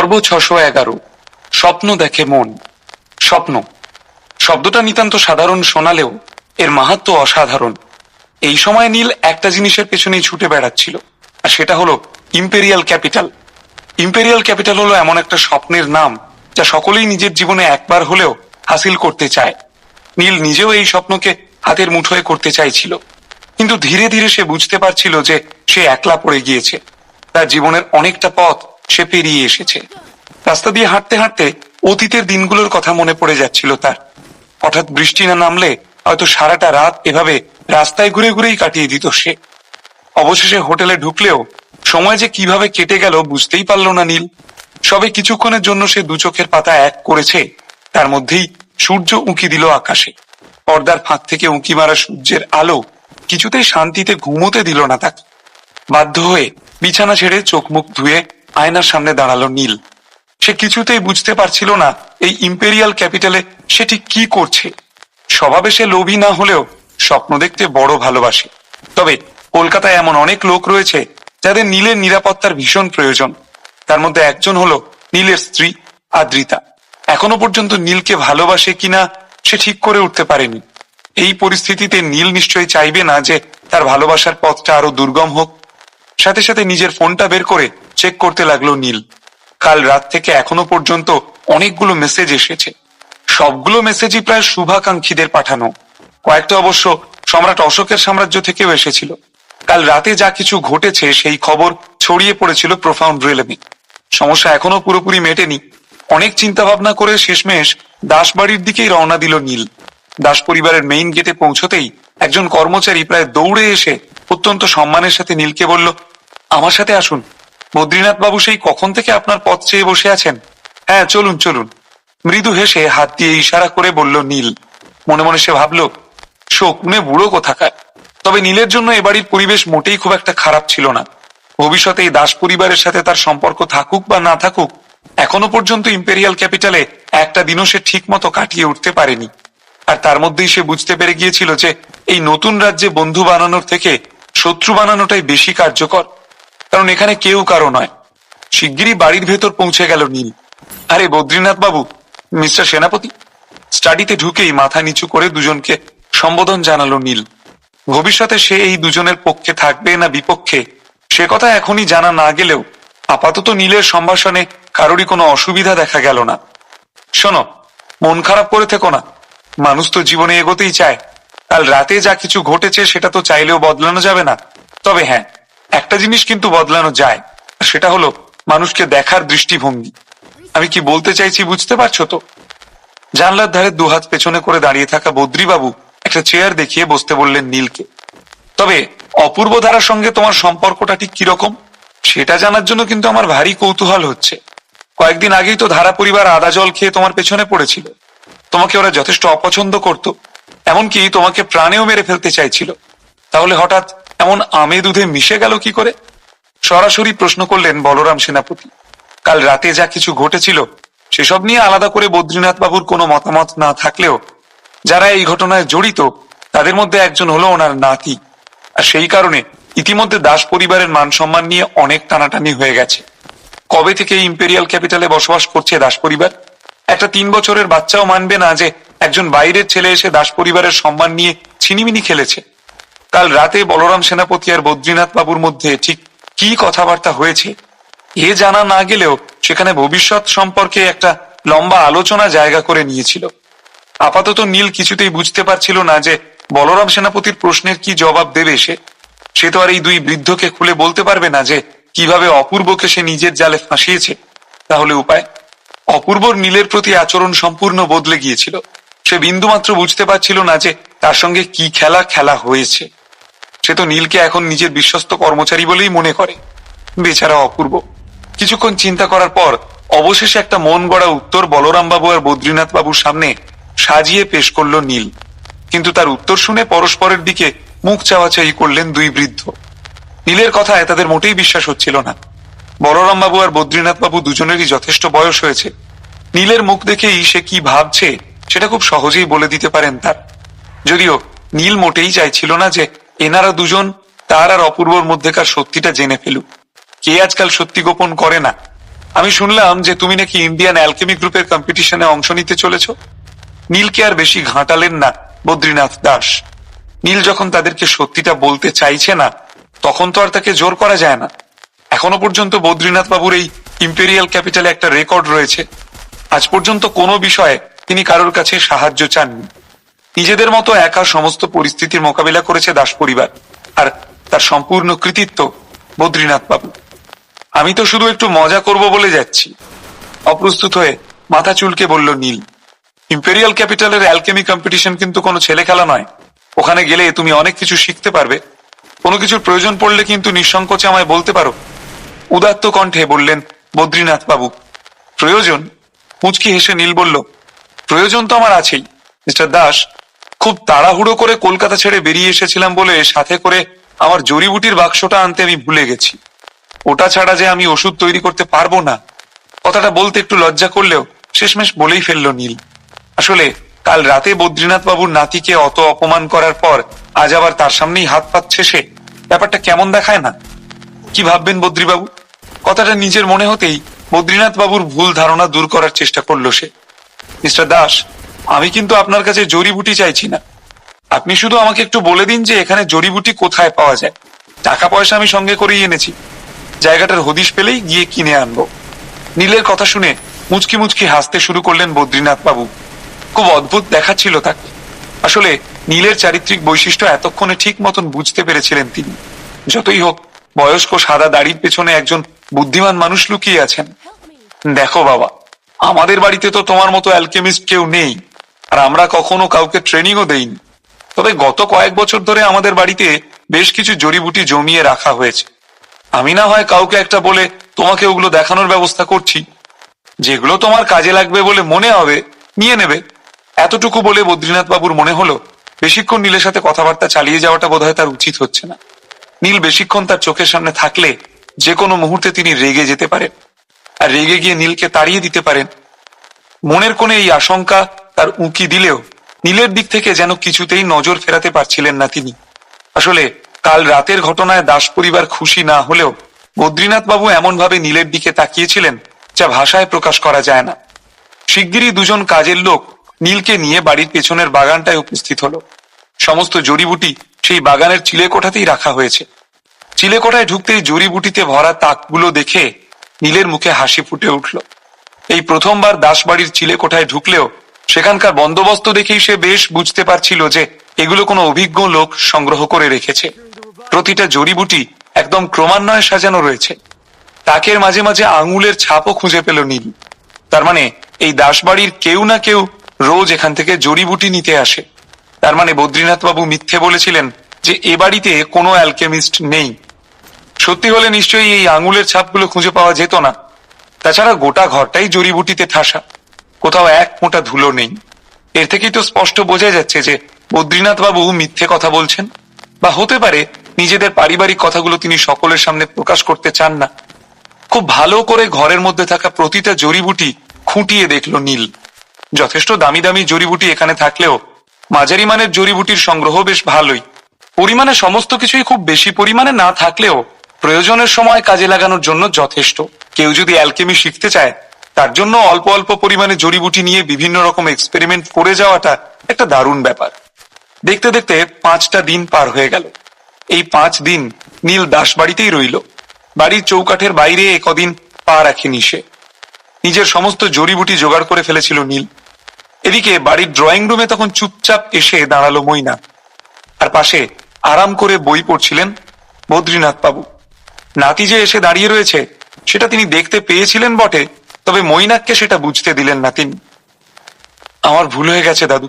পর্ব ছশো এগারো। স্বপ্ন দেখে মন। স্বপ্ন। শব্দটা নিতান্ত সাধারণ শোনালেও এর মাহাত্ম অসাধারণ। এই সময় নীল একটা জিনিসের পেছনেই ছুটে বেড়াচ্ছিল, আর সেটা হলো ইম্পেরিয়াল ক্যাপিটাল। ইম্পেরিয়াল ক্যাপিটাল হলো এমন একটা স্বপ্নের নাম যা সকলেই নিজের জীবনে একবার হলেও হাসিল করতে চায়। নীল নিজেও এই স্বপ্নকে হাতের মুঠোয় করতে চাইছিল। কিন্তু ধীরে ধীরে সে বুঝতে পারছিল যে সে একলা পড়ে গিয়েছে। তার জীবনের অনেকটা পথ সে পেরিয়ে এসেছে। রাস্তা দিয়ে হাঁটতে হাঁটতে অতীতের দিনগুলোর কথা মনে পড়ে যাচ্ছিল তার। হঠাৎ বৃষ্টি না নামলে হয়তো সারাটা রাত এভাবে রাস্তায় ঘুরে ঘুরেই কাটিয়ে দিত সে। অবশেষে হোটেলে ঢুকলেও সময় যে কীভাবে কেটে গেল বুঝতেই পারল না নীল। সবে কিছুক্ষণের জন্য সে দু চোখের পাতা এক করেছে, তার মধ্যেই সূর্য উঁকি দিল আকাশে। পর্দার ফাঁক থেকে উঁকি মারা সূর্যের আলো কিছুতেই শান্তিতে ঘুমোতে দিল না তাকে। বাধ্য হয়ে বিছানা ছেড়ে চোখ মুখ ধুয়ে আয়নার সামনে দাঁড়াল নীল। সে কিছুতেই বুঝতে পারছিল না এই ইম্পেরিয়াল ক্যাপিটালে সে ঠিক কি করছে। স্বভাবে সে লোভী না হলেও স্বপ্ন দেখতে বড় ভালোবাসে। তবে কলকাতায় এমন অনেক লোক রয়েছে যাদের নীলের নিরাপত্তার ভীষণ প্রয়োজন। তার মধ্যে একজন হলো নীলের স্ত্রী, আদ্রিতা। এখনও পর্যন্ত নীলকে ভালোবাসে কিনা সে ঠিক করে উঠতে পারেনি। এই পরিস্থিতিতে নীল নিশ্চয়ই চাইবে না যে তার ভালোবাসার পথটা আরও দুর্গম হোক। সাথে সাথে নিজের ফোনটা বের করে চেক করতে লাগল নীল। কাল রাত থেকে এখনও পর্যন্ত অনেকগুলো মেসেজ এসেছে। সবগুলো মেসেজই প্রায় শুভাকাঙ্ক্ষীদের পাঠানো। কয়েকটা অবশ্য সম্রাট অশোকের সাম্রাজ্য থেকেও এসেছিল। কাল রাতে যা কিছু ঘটেছে সেই খবর ছড়িয়ে পড়েছিল প্রোফাউন্ড রেলেমে সমস্যা এখনও পুরোপুরি মেটেনি। অনেক চিন্তা ভাবনা করে শেষমেশ দাসবাড়ির দিকেই রওনা দিল নীল। দাস পরিবারের মেইন গেটে পৌঁছতেই একজন কর্মচারী প্রায় দৌড়ে এসে অত্যন্ত সম্মানের সাথে নীলকে বলল আমার সাথে আসুন। বদ্রীনাথ বাবু সেই কখন থেকে আপনার পথ চেয়ে বসে আছেন? হ্যাঁ চলুন চলুন। মৃদু হেসে হাত দিয়ে ইশারা করে বলল, নীল। মনে মনে সে ভাবল, শকুনে বুড়ো কোথাকার। তবে নীলের জন্য এ বাড়ির পরিবেশ মোটেই খুব একটা খারাপ ছিল না। ভবিষ্যতে এই দাস পরিবারের সাথে তার সম্পর্ক থাকুক বা না থাকুক, এখনও পর্যন্ত ইম্পেরিয়াল ক্যাপিটালে একটা দিনও সে ঠিক মতো কাটিয়ে উঠতে পারেনি। আর তার মধ্যেই সে বুঝতে পেরে গিয়েছিল যে, এই নতুন রাজ্যে বন্ধু বানানোর থেকে শত্রু বানানোটাই বেশি কার্যকর। কারণ এখানে কেউ কারও নয়। শিগগিরই বাড়ির ভেতর পৌঁছে গেল নীল। আরে বদ্রীনাথ বাবু, মিস্টার সেনাপতি? স্টাডিতে ঢুকেই মাথা নিচু করে দুজনকে সম্বোধন জানালো নীল। ভবিষ্যতে সে এই দুজনের পক্ষে থাকবে না বিপক্ষে, সে কথা এখনই জানা না গেলেও আপাতত নীলের সম্ভাষণে কারোরই কোনো অসুবিধা দেখা গেল না। শোনো, মন খারাপ করে থেকো না। মানুষ তো জীবনে এগোতেই চায়। কাল রাতে যা কিছু ঘটেছে সেটা তো চাইলেও বদলানো যাবে না। তবে হ্যাঁ একটা জিনিস কিন্তু বদলানো যায়, সেটা হলো মানুষকে দেখার দৃষ্টিভঙ্গি। আমি কি বলতে চাইছি বুঝতে পারছ তো? জানলার ধারে দুহাত পেছনে করে দাঁড়িয়ে থাকা বদ্রীবাবু একটা চেয়ার দেখিয়ে বসতে বললেন নীলকে। তবে অপূর্ব ধারার সঙ্গে তোমার সম্পর্কটা ঠিক কীরকম সেটা জানার জন্য কিন্তু আমার ভারী কৌতূহল হচ্ছে। কয়েকদিন আগেই তো ধারা পরিবার আদা জল খেয়ে তোমার পেছনে পড়েছিল। তোমাকে ওরা যথেষ্ট অপছন্দ করত, এমনকি তোমাকে প্রাণেও মেরে ফেলতে চাইছিল। তাহলে হঠাৎ এমন আমে দুধে মিশে গেল কি করে? সরাসরি প্রশ্ন করলেন বলরাম সেনাপতি। কাল রাতে যা কিছু ঘটেছিল, সেসব নিয়ে আলাদা করে বদ্রীনাথ বাবুর কোনো মতামত না থাকলেও, যারা এই ঘটনায় জড়িত, তাদের মধ্যে একজন হলো ওনার নাতি। আর সেই কারণে ইতিমধ্যে দাস পরিবারের মান সম্মান নিয়ে অনেক টানাটানি হয়ে গেছে। কবে থেকে ইম্পেরিয়াল ক্যাপিটালে বসবাস করছে দাস পরিবার? একটা তিন বছরের বাচ্চাও মানবে না যে, একজন বাইরের ছেলে এসে দাস পরিবারের সম্মান নিয়ে ছিনিমিনি খেলেছে। কাল রাতে বলরাম সেনাপতি আর বদ্রীনাথ বাবুর মধ্যে ঠিক কি কথাবার্তা হয়েছে, এ জানা না গেলেও সেখানে ভবিষ্যৎ সম্পর্কে একটা লম্বা আলোচনা জায়গা করে নিয়েছিল। আপাতত নীল কিছুতেই বুঝতে পারছিল না যে বলরাম সেনাপতির প্রশ্নের কি জবাব দেবে সে। সে তো আর এই দুই বৃদ্ধকে খুলে বলতে পারবে না যে কীভাবে অপূর্বকে সে নিজের জালে ফাঁসিয়েছে। তাহলে উপায়? অপূর্বর নীলের প্রতি আচরণ সম্পূর্ণ বদলে গিয়েছিল। সে বিন্দুমাত্র বুঝতে পারছিল না যে তার সঙ্গে কি খেলা খেলা হয়েছে। সে তো নীলকে এখন নিজের বিশ্বস্ত কর্মচারী বলেই মনে করে। বেচারা অপূর্ব। কিছুক্ষণ চিন্তা করার পর অবশেষে একটা মন গড়া উত্তর বলরাম বাবু আর বদ্রীনাথ বাবুর সামনে সাজিয়ে পেশ করল নীল। কিন্তু তার উত্তর শুনে পরস্পরের দিকে মুখ চাওয়াচাই করলেন দুই বৃদ্ধ। নীলের কথায় তাদের মোটেই বিশ্বাস হচ্ছিল না। বলরাম বাবু আর বদ্রীনাথ বাবু দুজনেরই যথেষ্ট বয়স হয়েছে। নীলের মুখ দেখেই সে কি ভাবছে সেটা খুব সহজেই বলে দিতে পারেন তার। যদিও নীল মোটেই চাইছিল না যে এনারা দুজন তার আর অপূর্বর মধ্যেকার সত্যিটা জেনে ফেলুক। কে আজকাল সত্যি গোপন করে না? আমি শুনলাম যে তুমি নাকি ইন্ডিয়ান অ্যালকেমি গ্রুপের কম্পিটিশনে অংশ নিতে চলেছ। নীলকে আর বেশি ঘাঁটালেন না বদ্রীনাথ দাস। নীল যখন তাদেরকে সত্যিটা বলতে চাইছে না, তখন তো আর তাকে জোর করা যায় না। এখনও পর্যন্ত বদ্রীনাথ বাবুর এই ইম্পেরিয়াল ক্যাপিটালে একটা রেকর্ড রয়েছে। আজ পর্যন্ত কোনো বিষয়ে তিনি কারোর কাছে সাহায্য চাননি। নিজেদের মতো একা সমস্ত পরিস্থিতির মোকাবিলা করেছে দাস পরিবার। আর তার সম্পূর্ণ কৃতিত্ব বদ্রীনাথ বাবু। আমি তো শুধু একটু মজা করব বলে যাচ্ছি। অপ্রস্তুত হয়ে মাথা চুলকে বলল নীল ইম্পেরিয়াল ক্যাপিটালের অ্যালকেমি কম্পিটিশন কিন্তু কোনো ছেলে খেলা নয়। ওখানে গেলে তুমি অনেক কিছু শিখতে পারবে। কোনো কিছুর প্রয়োজন পড়লে কিন্তু নিঃসংকোচে আমায় বলতে পারো। উদাত্ত কণ্ঠে বললেন বদ্রীনাথ বাবু। প্রয়োজন? মুচকি হেসে নীল বলল, প্রয়োজন তো আমার আছেই, মিস্টার দাস। খুব তাড়াহুড়ো করে কলকাতা ছেড়ে বেরিয়ে এসেছিলাম বলে সাথে করে আমার জড়িবুটির বাক্সটা আনতে আমি ভুলে গেছি। ওটা ছাড়া যে আমি ওষুধ তৈরি করতে পারব না। কথাটা বলতে একটু লজ্জা করলেও শেষমেশ বলেই ফেলল নীল। আসলে কাল রাতে বদ্রীনাথ বাবুর নাতিকে অত অপমান করার পর আজ আবার তার সামনেই হাত পাচ্ছে সে। ব্যাপারটা কেমন দেখায় না? কি ভাববেন বদ্রীবাবু? কথাটা নিজের মনে হতেই বদ্রীনাথ বাবুর ভুল ধারণা দূর করার চেষ্টা করল সে। মিস্টার দাস আমি কিন্তু আপনার কাছে জড়িবুটি চাইছি না। আপনি শুধু আমাকে একটু বলে দিন যে এখানে জড়িবুটি কোথায় পাওয়া যায়। টাকা পয়সা আমি সঙ্গে করেই এনেছি। জায়গাটার হদিশ পেলেই গিয়ে কিনে আনব। নীলের কথা শুনে মুচকি মুচকি হাসতে শুরু করলেন বদ্রীনাথ বাবু খুব অদ্ভুত দেখাচ্ছিল তাকে। আসলে নীলের চারিত্রিক বৈশিষ্ট্য এতক্ষণে ঠিক মতন বুঝতে পেরেছিলেন তিনি। যতই হোক, বয়স্ক সাদা দাড়ির পেছনে একজন বুদ্ধিমান মানুষ লুকিয়ে আছেন। দেখো বাবা, আমাদের বাড়িতে তো তোমার মতো অ্যালকেমিস্ট কেউ নেই। আর আমরা কখনো কাউকে ট্রেনিংও দেইনি। তবে গত কয়েক বছর ধরে আমাদের বাড়িতে বেশ কিছু জড়িবুটি জমিয়ে রাখা হয়েছে। আমি না হয় কাউকে একটা বলে তোমাকে ওগুলো দেখানোর ব্যবস্থা করছি। যেগুলো তোমার কাজে লাগবে বলে মনে হবে, নিয়ে নেবে। এতটুকু বলে বদ্রীনাথ বাবুর মনে হলো, বেশিক্ষণ নীলের সাথে কথাবার্তা চালিয়ে যাওয়াটা বোধহয় তার উচিত হচ্ছে না। নীল বেশিক্ষণ তার চোখের সামনে থাকলে যে কোনো মুহূর্তে তিনি রেগে যেতে পারেন। আর রেগে গিয়ে নীলকে তাড়িয়ে দিতে পারেন। মনের কোণে এই আশঙ্কা তার উঁকি দিলেও নীলের দিক থেকে যেন কিছুতেই নজর ফেরাতে পারছিলেন না তিনি। আসলে কাল রাতের ঘটনায় দাস পরিবার খুশি না হলেও বদ্রীনাথ বাবু এমন ভাবে নীলের দিকে তাকিয়েছিলেন যা ভাষায় প্রকাশ করা যায় না। শিগগিরই দুজন কাজের লোক নীলকে নিয়ে বাড়ির পেছনের বাগানটায় উপস্থিত হলো। সমস্ত জড়িবুটি সেই বাগানের চিলেকোঠাতেই রাখা হয়েছে। চিলেকোঠায় ঢুকতেই জড়িবুটিতে ভরা তাকগুলো দেখে নীলের মুখে হাসি ফুটে উঠল। এই প্রথমবার দাসবাড়ির চিলেকোঠায় ঢুকলেও সেখানকার বন্দোবস্ত দেখেই সে বেশ বুঝতে পারছিল যে এগুলো কোনো অভিজ্ঞ লোক সংগ্রহ করে রেখেছে। প্রতিটা জড়িবুটি একদম ক্রমান্বয়ে সাজানো রয়েছে। তাকের মাঝে মাঝে আঙুলের ছাপও খুঁজে পেল নীল। তার মানে এই দাসবাড়ির কেউ না কেউ রোজ এখান থেকে জড়িবুটি নিতে আসে। তার মানে বদ্রীনাথ বাবু মিথ্যে বলেছিলেন যে এ বাড়িতে কোনো অ্যালকেমিস্ট নেই। সত্যি হলে নিশ্চয়ই এই আঙুলের ছাপগুলো খুঁজে পাওয়া যেত না। তাছাড়া গোটা ঘরটাই জড়িবুটিতে ঠাসা। কোথাও এক ফোঁটা ধুলো নেই। এর থেকেই তো স্পষ্ট বোঝা যাচ্ছে যে বদ্রীনাথ বাবু মিথ্যে কথা বলছেন বা হতে পারে নিজেদের পারিবারিক কথাগুলো তিনি সকলের সামনে প্রকাশ করতে চান না। খুব ভালো করে ঘরের মধ্যে থাকা প্রতিটা জড়িবুটি খুঁটিয়ে দেখল নীল। যথেষ্ট দামি দামি জড়িবুটি এখানে থাকলেও মাঝারি মানের জড়িবুটির সংগ্রহ বেশ ভালোই। পরিমাণে সমস্ত কিছুই খুব বেশি পরিমাণে না থাকলেও প্রয়োজনের সময় কাজে লাগানোর জন্য যথেষ্ট। কেউ যদি অ্যালকেমি শিখতে চায় তার জন্য অল্প অল্প পরিমাণে জড়িবুটি নিয়ে বিভিন্ন রকম এক্সপেরিমেন্ট করে যাওয়াটা একটা দারুণ ব্যাপার। দেখতে দেখতে পাঁচটা দিন পার হয়ে গেল। এই পাঁচ দিন নীল দাস বাড়িতেই রইল। বাড়ির চৌকাঠের বাইরে কদিন পা রাখেনি সে। নিজের সমস্ত জড়িবুটি জোগাড় করে ফেলেছিল নীল। এদিকে বাড়ির ড্রয়িং রুমে তখন চুপচাপ এসে দাঁড়াল মইনা। আর পাশে আরাম করে বই পড়ছিলেন বদ্রীনাথ বাবু নাতি যে এসে দাঁড়িয়ে রয়েছে, সেটা তিনি দেখতে পেয়েছিলেন বটে তবে মৈনাককে সেটা বুঝতে দিলেন না তিনি। আমার ভুল হয়ে গেছে, দাদু।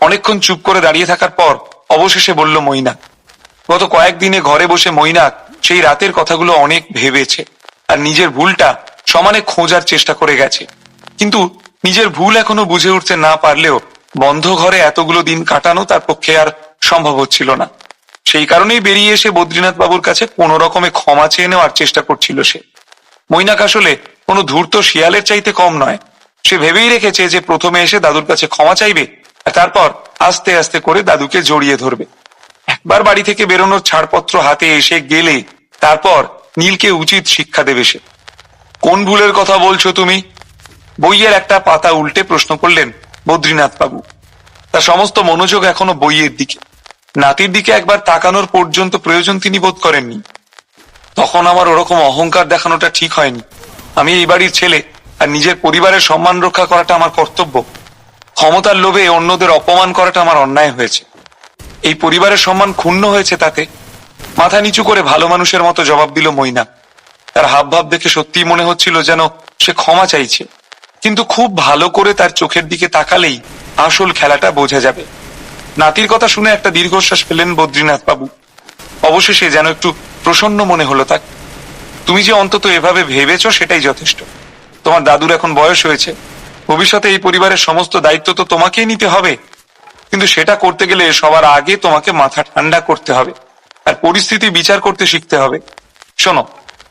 অনেকক্ষণ চুপ করে দাঁড়িয়ে থাকার পর অবশেষে বলল মৈনাক, গত কয়েকদিনে ঘরে বসে মৈনাক সেই রাতের কথাগুলো অনেক ভেবেছে আর নিজের ভুলটা সমানে খোঁজার চেষ্টা করে গেছে। কিন্তু নিজের ভুল এখনও বুঝে উঠতে না পারলেও বন্ধ ঘরে এতগুলো দিন কাটানো তার পক্ষে আর সম্ভব হচ্ছিল না। সেই কারণেই বেরিয়ে এসে বদ্রীনাথ বাবুর কাছে কোনো রকমে ক্ষমা চেয়ে নেওয়ার চেষ্টা করছিল সে। মৈনাক আসলে কোনো ধূর্ত শিয়ালের চাইতে কম নয়। সে ভেবেই রেখেছে যে প্রথমে এসে দাদুর কাছে ক্ষমা চাইবে আর তারপর আস্তে আস্তে করে দাদুকে জড়িয়ে ধরবে। একবার বাড়ি থেকে বেরোনোর ছাড়পত্র হাতে এসে গেলে তারপর নীলকে উচিত শিক্ষা দেবে সে। কোন ভুলের কথা বলছো তুমি? বইয়ের একটা পাতা উল্টে প্রশ্ন করলেন বদ্রীনাথ বাবু তার সমস্ত মনোযোগ এখনও বইয়ের দিকে। নাতির দিকে একবার তাকানোর পর্যন্ত প্রয়োজন তিনি বোধ করেননি। তখন আমার ওরকম অহংকার দেখানোটা ঠিক হয়নি। আমি এই বাড়ির ছেলে, আর নিজের পরিবারের সম্মান রক্ষা করাটা আমার কর্তব্য। ক্ষমতার লোভে অন্যদের অপমান করাটা আমার অন্যায় হয়েছে। এই পরিবারের সম্মান ক্ষুণ্ণ হয়েছে তাতে। মাথা নিচু করে ভালো মানুষের মতো জবাব দিল মইনা। তার হাবভাব দেখে সত্যিই মনে হচ্ছিল যেন সে ক্ষমা চাইছে। কিন্তু খুব ভালো করে তার চোখের দিকে তাকালেই আসল খেলাটা বোঝা যাবে। নাতির কথা শুনে একটা দীর্ঘশ্বাস পেলেন বদ্রীনাথ বাবু অবশেষে যেন একটু প্রসন্ন মনে হলো তাকে তুমি যে অন্তত এভাবে ভেবেছো সেটাই যথেষ্ট। তোমার দাদুর এখন বয়স হয়েছে। ভবিষ্যতে এই পরিবারের সমস্ত দায়িত্ব তো তোমাকেই নিতে হবে। কিন্তু সেটা করতে গেলে সবার আগে তোমাকে মাথা ঠান্ডা করতে হবে। আর পরিস্থিতি বিচার করতে শিখতে হবে। শোনো,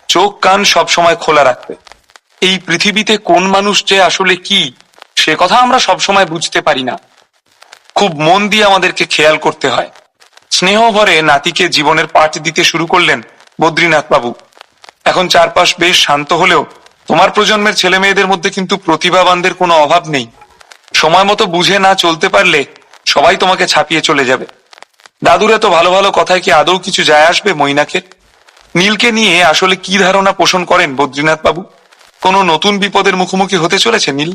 চোখ কান সব সময় খোলা রাখবে। এই পৃথিবীতে কোন মানুষ যে আসলে কি, সে কথা আমরা সব সময় বুঝতে পারি না। খুব মন দিয়ে আমাদেরকে খেয়াল করতে হয়। স্নেহ ভরে নাতিকে জীবনের পাঠ দিতে শুরু করলেন বদ্রীনাথ বাবু এখন চারপাশ বেশ শান্ত হলেও তোমার প্রজন্মের ছেলে মেয়েদের মধ্যে কিন্তু প্রতিভাবানদের কোনো অভাব নেই। সময় মতো বুঝে না চলতে পারলে সবাই তোমাকে ছাপিয়ে চলে যাবে। দাদুর এত ভালো ভালো কথায় কি আদৌ কিছু যায় আসবে মৈনাকে? নীলকে নিয়ে আসলে কি ধারণা পোষণ করেন বদ্রীনাথ বাবু কোনো নতুন বিপদের মুখোমুখি হতে চলেছে নীল?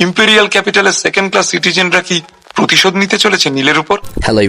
ইম্পেরিয়াল ক্যাপিটালের সেকেন্ড ক্লাস সিটিজেনরা কি প্রতিশোধ নিতে চলেছে নীলের উপর? হ্যালো